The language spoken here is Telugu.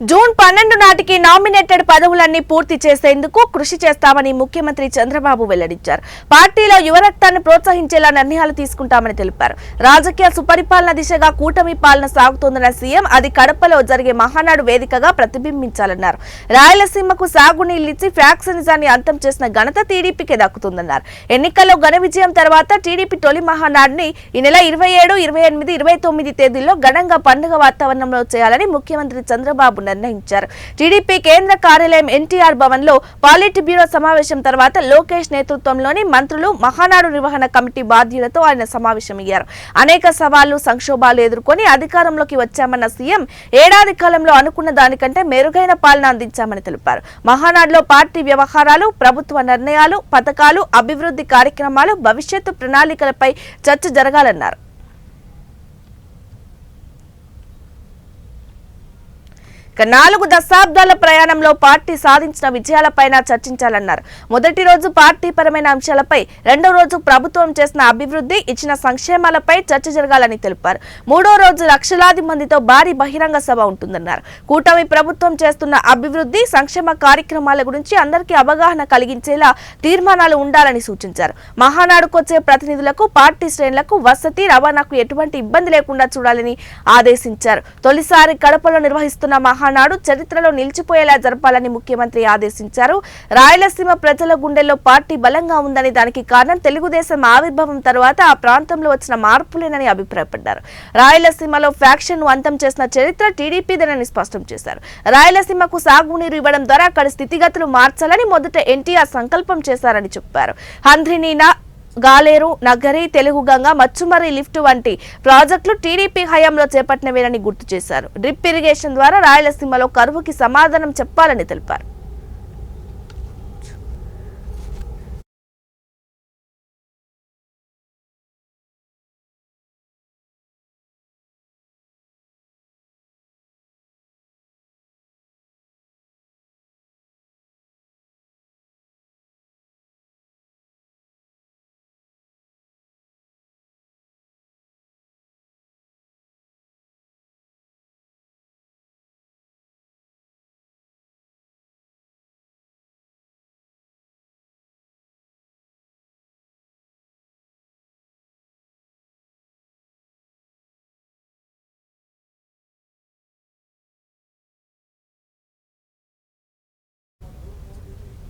జూన్ పన్నెండు నాటికి నామినేటెడ్ పదవులన్నీ పూర్తి చేసేందుకు కృషి చేస్తామని ముఖ్యమంత్రి చంద్రబాబు వెల్లడించారు. పార్టీలో యువరక్తాన్ని ప్రోత్సహించేలా నిర్ణయాలు తీసుకుంటామని తెలిపారు. రాజకీయ సుపరిపాలన దిశగా కూటమి పాలన సాగుతోందన్న సీఎం అది కడపలో జరిగే మహానాడు వేదికగా ప్రతిబింబించాలన్నారు. రాయలసీమకు సాగునీళ్ళిచ్చి ఫ్యాక్సినిజాన్ని అంతం చేసిన ఘనత టీడీపీకే దక్కుతుందన్నారు. ఎన్నికల్లో ఘన విజయం తర్వాత టీడీపీ తొలి మహానాడుని ఈ నెల ఇరవై ఏడు ఇరవై ఎనిమిది ఇరవై తొమ్మిది తేదీల్లో ఘనంగా పండుగ వాతావరణంలో చేయాలని ముఖ్యమంత్రి చంద్రబాబు నిర్ణయించారు. టీడీపీ కేంద్ర కార్యాలయం ఎన్టీఆర్ భవన్లో పాలిట్ బ్యూరో సమావేశం తర్వాత లోకేష్ నేతృత్వంలోని మంత్రులు మహానాడు నిర్వహణ కమిటీ బాధ్యులతో ఆయన సమావేశమయ్యారు. అనేక సవాళ్ళు సంక్షోభాలు ఎదుర్కొని అధికారంలోకి వచ్చామన్న సీఎం ఏడాది కాలంలో అనుకున్న దానికంటే మెరుగైన పాలన అందించామని తెలిపారు. మహానాడులో పార్టీ వ్యవహారాలు ప్రభుత్వ నిర్ణయాలు పథకాలు అభివృద్ధి కార్యక్రమాలు భవిష్యత్తు ప్రణాళికలపై చర్చ జరగాలన్నారు. నాలుగు దశాబ్దాల ప్రయాణంలో పార్టీ సాధించిన విజయాలపైన చర్చించాలన్నారు. మొదటి రోజు పార్టీ పరమైన అంశాలపై రెండో రోజు ప్రభుత్వం చేసిన అభివృద్ధి ఇచ్చిన సంక్షేమాలపై చర్చ జరగాలని తెలిపారు. మూడో రోజు లక్షలాది మందితో భారీ బహిరంగ సభ ఉంటుందన్నారు. కూటమి ప్రభుత్వం చేస్తున్న అభివృద్ధి సంక్షేమ కార్యక్రమాల గురించి అందరికీ అవగాహన కలిగించేలా తీర్మానాలు ఉండాలని సూచించారు. మహానాడుకొచ్చే ప్రతినిధులకు పార్టీ శ్రేణులకు వసతి రవాణాకు ఎటువంటి ఇబ్బంది లేకుండా చూడాలని ఆదేశించారు. తొలిసారి కడపలో నిర్వహిస్తున్న మహా మహానాడు చరిత్రలో నిలిచిపోయేలా జరపాలని ముఖ్యమంత్రి ఆదేశించారు. రాయలసీమ ప్రజల గుండెల్లో పార్టీ బలంగా ఉందని దానికి కారణం తెలుగుదేశం ఆవిర్భావం తర్వాత ఆ ప్రాంతంలో వచ్చిన మార్పులేనని అభిప్రాయపడ్డారు. రాయలసీమలో ఫ్యాక్షన్ను అంతం చేసిన చరిత్ర టీడీపీదేనని స్పష్టం చేశారు. రాయలసీమకు సాగునీరు ఇవ్వడం ద్వారా అక్కడి స్థితిగతులు మార్చాలని మొదట ఎన్టీఆర్ సంకల్పం చేశారని చెప్పారు. హంద్రినీనా గాలేరు నగరి తెలుగు గంగ మచ్చుమర్రి లిఫ్ట్ వంటి ప్రాజెక్టులు టీడీపీ హయాంలో చేపట్టినవేనని గుర్తు చేశారు. డ్రిప్ ఇరిగేషన్ ద్వారా రాయలసీమలో కరువుకి సమాధానం చెప్పాలని తెలిపారు.